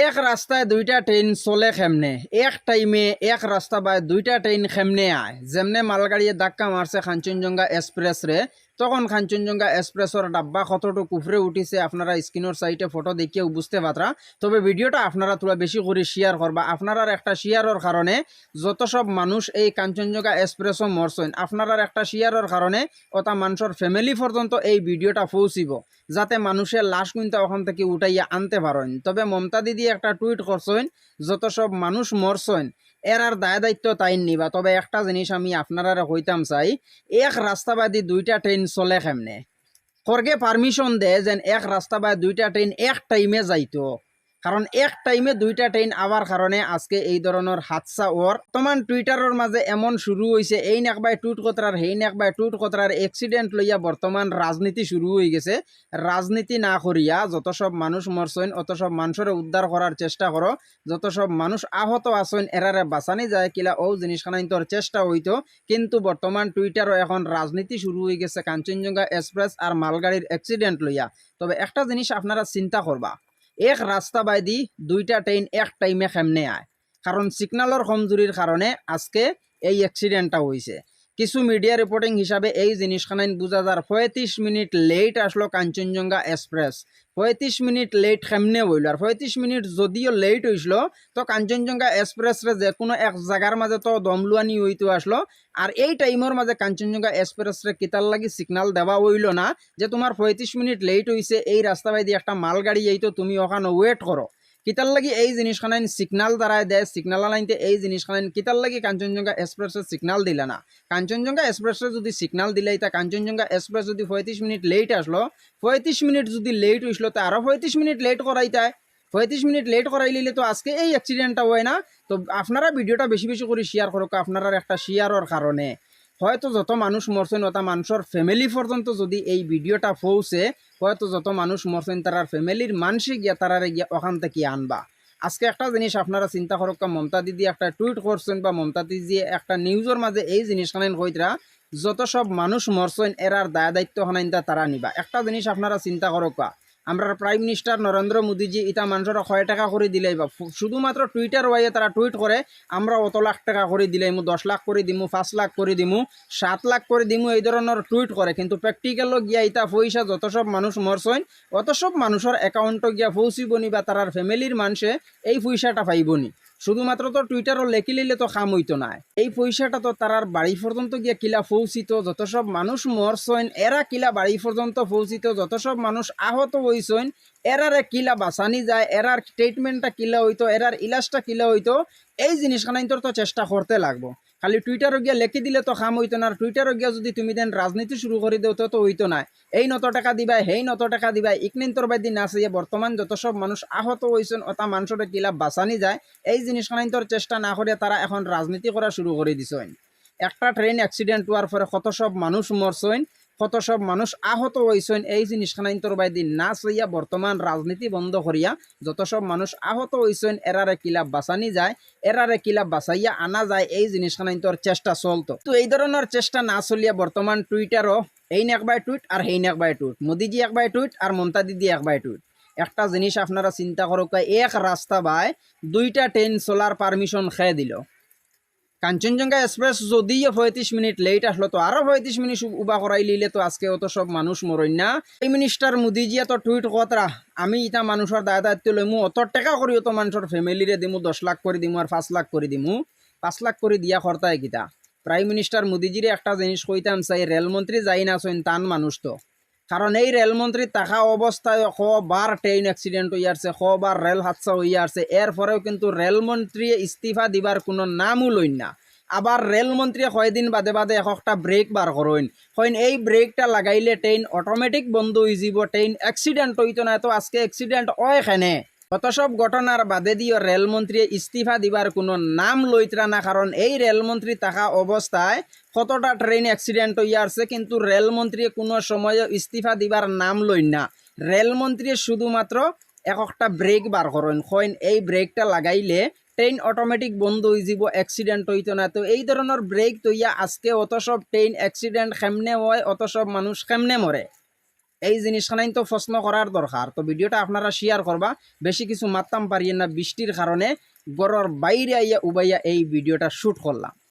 এক রাস্তায় দুইটা ট্রেন চলে খেমনে। এক টাইমে এক রাস্তা বা দুইটা ট্রেন খেমনে আয়। যেমনে মালগাড়িয়ে ধাক্কা মারছে কাঞ্চনজঙ্ঘা এক্সপ্রেস রে তখন কাঞ্চনজঙ্ঘা এক্সপ্রেসর ডাব্বা কতটুকু কুফরে উঠিছে, আপনারা স্ক্রিনের সাইটে ফটো দেখিয়েও বুঝতে পারা তবে ভিডিওটা আপনারা তোলা বেশি করে শেয়ার করবা। আপনারার একটা শেয়ারের কারণে যত সব মানুষ এই কাঞ্চনজঙ্ঘা এক্সপ্রেসও মরছেন, আপনারার একটা শেয়ারের কারণে ওটা মানুষের ফ্যামিলি পর্যন্ত এই ভিডিওটা পৌঁছিব, যাতে মানুষের লাশ কিন্তু ওখান থেকে উঠাইয়া আনতে পারেন। তবে মমতা দিদি একটা টুইট করছেন, যত সব মানুষ মরছেন এর আর দায় দায়িত্ব তাই নিবা। তবে একটা জিনিস আমি আপনারা হইতাম চাই, এক রাস্তাবাদী দুইটা ট্রেন চলে কেমনে? করগে পারমিশন দে যেন এক রাস্তা দুইটা ট্রেন এক টাইমে যাইতো। কারণ এক টাইমে দুইটা ট্রেন আবার কারণে আজকে এই ধরনের হাদসা ওর বর্তমান টুইটারের মাঝে এমন শুরু হয়েছে এই নেকবাই টুট কতরার হেই নেকবাই টুট কতরার এক্সিডেন্ট লইয়া বর্তমান রাজনীতি শুরু হয়ে গেছে। রাজনীতি না করিয়া যত সব মানুষ মরছেন, অত সব মানুষের উদ্ধার করার চেষ্টা করো। যত সব মানুষ আহত আছেন, এরারে বাঁচানি যায়, কিলা ও জিনিসখানাই তোর চেষ্টা হইতো। কিন্তু বর্তমান টুইটারও এখন রাজনীতি শুরু হয়ে গেছে, কাঞ্চনজঙ্ঘা এক্সপ্রেস আর মালগাড়ির অ্যাক্সিডেন্ট লইয়া। তবে একটা জিনিস আপনারা চিন্তা করবা এক রাস্তা বাইদি দুইটা ট্রেন এক টাইমে খেমনে আয়। কারণ সিগনালের কমজুরির কারণে আজকে এই অ্যাক্সিডেন্টটা হয়েছে কিছু মিডিয়া রিপোর্টিং হিসাবে এই জিনিসখানাইন বোঝা যার পঁয়ত্রিশ মিনিট লেট আসলো কাঞ্চনজঙ্ঘা এক্সপ্রেস পঁয়ত্রিশ মিনিট লেট কেমনে হইল আর পঁয়ত্রিশ মিনিট যদিও লেট হইছিল তো কাঞ্চনজঙ্ঘা এক্সপ্রেসরে যে কোনো এক জায়গার মাঝে তো দমলুয়ানি হইতে আসলো, আর এই টাইমের মাঝে কাঞ্চনজঙ্ঘা এক্সপ্রেসরে কিতার লাগি সিগনাল দেওয়া হইল না, যে তোমার পঁয়ত্রিশ মিনিট লেট হইছে, এই রাস্তা বাইদি একটা মালগাড়ি এই তো তুমি ওখানে ওয়েট করো। কিতার লাগি এই জিনিসখানাইন সিগনাল দ্বারাই দেয় সিগনাল লাইনতে এই জিনিসখানাইন কিতার লাগি কাঞ্চনজঙ্ঘা এক্সপ্রেসের সিগনাল দিলে না। কাঞ্চনজঙ্ঘা এক্সপ্রেসে যদি সিগনাল দিলে তা কাঞ্চনজঙ্ঘা এক্সপ্রেস যদি পঁয়ত্রিশ মিনিট লেট আসলো পঁয়ত্রিশ মিনিট যদি লেট হইসলো তা আরও পঁয়ত্রিশ মিনিট লেট করাইতায় পঁয়ত্রিশ মিনিট লেট করাই লিলে তো আজকে এই অ্যাক্সিডেন্টটা হয় না। তো আপনারা ভিডিওটা বেশি বেশি করে শেয়ার করুক আপনারা একটা শেয়ারের কারণে হয়তো যত মানুষ মরছেন ওটা মানুষের ফ্যামিলি পর্যন্ত যদি এই ভিডিওটা পৌঁছে, হয়তো যত মানুষ মরছেন তারার ফ্যামিলির মানুষই গিয়া তারারে গিয়া ওখান থেকে আনবা। আজকে একটা জিনিস আপনারা চিন্তা করুক মমতা দিদি একটা টুইট করছেন বা মমতা দিদি একটা নিউজের মাঝে এই জিনিসখানেন কইতরা যত সব মানুষ মরছেন এরার দায় দায়িত্ব হনাইন্দা তারা নিবা। একটা জিনিস আপনারা চিন্তা করুক আমরা প্রাইম মিনিস্টার নরেন্দ্র মোদীজি ইটা মানুষের কয় টাকা করে দিলাই বা। শুধুমাত্র টুইটার ওয়াইয়ে তারা টুইট করে আমরা অত লাখ টাকা করে দিলাইমু দশ লাখ করে দিমু, পাঁচ লাখ করে দিমু, সাত লাখ করে দিমু এই ধরনের টুইট করে কিন্তু প্র্যাকটিক্যালও গিয়া ইতা পয়সা যত সব মানুষ মরছেন অত সব মানুষের অ্যাকাউন্টও গিয়া পৌঁছিবনি বা তারার ফ্যামিলির মানুষে এই পয়সাটা পাইবনি। শুধুমাত্র তো টুইটারও লেখি লিলে তো খাম হইতো না এই পয়সাটা তো তারার বাড়ি পর্যন্ত গিয়ে কিলা পৌঁছিত যত সব মানুষ মরছেন এরা কিলা বাড়ি পর্যন্ত পৌঁছিত যত সব মানুষ আহত হইছেন এরারে কিলা বাঁচানি যায় এরার ট্রিটমেন্টটা কিলা হইতো এরার ইলাজটা কিলা হইতো, এই জিনিসখানাই তোর তো চেষ্টা করতে লাগবো। খালি টুইটারও গিয়া লেখি দিলে তো খাম হইতো না, আর টুইটারও গিয়া যদি তুমি দেন রাজনীতি শুরু করে দেও তো হইতো না এই নত টাকা দিবা হেই নত টাকা দিবা ইকনিন তোর বাদি না আছে বর্তমান যত সব মানুষ আহত হয়েছেন অতা মানুষের কিলা বাঁচানি যায়, এই জিনিসখানাই তোর চেষ্টা না করে তারা এখন রাজনীতি করা শুরু করে দিছেন একটা ট্রেন অ্যাক্সিডেন্ট হওয়ার পরে কত সব মানুষ মরছেন কত সব মানুষ আহত হয়েছেন এই জিনিসখানাই তোর বাইদি না চইয়া বর্তমান রাজনীতি বন্ধ করিয়া যত সব মানুষ আহত হয়েছেন এরারে কিলা বাঁচানি যায় এরারে কিলা বাঁচাইয়া আনা যায়, এই জিনিসখানাই তোর চেষ্টা চলতো। তো এই ধরনের চেষ্টা না চলিয়া বর্তমান টুইটারও এই একবার টুইট আর হেই একবার টুইট। মোদিজি একবার টুইট আর মমতা দিদি একবার টুইট। একটা জিনিস আপনারা চিন্তা করো এক রাস্তা বাই দুইটা ট্রেন চলার পারমিশন খেয়ে দিল। কাঞ্চনজঙ্ঘা এক্সপ্রেস যদিও পঁয়ত্রিশ মিনিট লেট আসলো, তো আরও পঁয়ত্রিশ মিনিট উবা করাই লিলে তো আজকে অত সব মানুষ মরইন না। এই মিনিস্টার মোদিজিয়া তো টুইট কতরা আমি ইটা মানুষের দায় দায়িত্ব লইমু অত টাকা করি অত মানুষের ফ্যামিলিরে দিমু, দশ লাখ করে দিমু আর পাঁচ লাখ করে দিমু। পাঁচ লাখ করে দিয়া খরতায় কিতা। প্রাইম মিনিস্টার মোদিজিরে একটা জিনিস কইতাম চাই রেলমন্ত্রী যাই না টান মানুষ তো। কারণ এই রেলমন্ত্রী থাকা অবস্থায় বার ট্রেন অ্যাক্সিডেন্ট হয়ে আসছে বার রেল হাদসা আসছে। এরপরেও কিন্তু রেলমন্ত্রী ইস্তিফা দিবার কোনো নামও লইন না। আবার রেলমন্ত্রী কয়দিন বাদে বাদে একটা ব্রেক বার করেন। কইন, এই ব্রেকটা লাগাইলে ট্রেন অটোমেটিক বন্ধ হয়ে যাব, ট্রেন অ্যাক্সিডেন্ট হইতো না, তো আজকে অ্যাক্সিডেন্ট হয় এখানে সব ঘটনার বাদে দিও রেলমন্ত্রী ইস্তিফা দিবার কোনো নাম লইতরা না কারণ এই রেলমন্ত্রী থাকা অবস্থায় কতটা ট্রেন অ্যাক্সিডেন্ট হইয়া আসছে কিন্তু রেলমন্ত্রী কোনো সময় ইস্তিফা দিবার নাম লইন না। রেলমন্ত্রী শুধুমাত্র এক একটা ব্রেক বার করেন কইন এই ব্রেকটা লাগাইলে ট্রেন অটোমেটিক বন্ধ হয়ে যাব অ্যাক্সিডেন্ট হইতো না। তো এই ধরনের ব্রেক তৈয়া, আজকে অত সব ট্রেন অ্যাক্সিডেন্ট কেমনে হয়, অত সব মানুষ কেমনে মরে এই জিনিসখানাই তো প্রশ্ন করার দরকার। তো ভিডিওটা আপনারা শেয়ার করবা। বেশি কিছু মারতাম পারিয়ে না। বৃষ্টির কারণে গড়র বাইরে আইয়া উবাইয়া এই ভিডিওটা শ্যুট করলাম।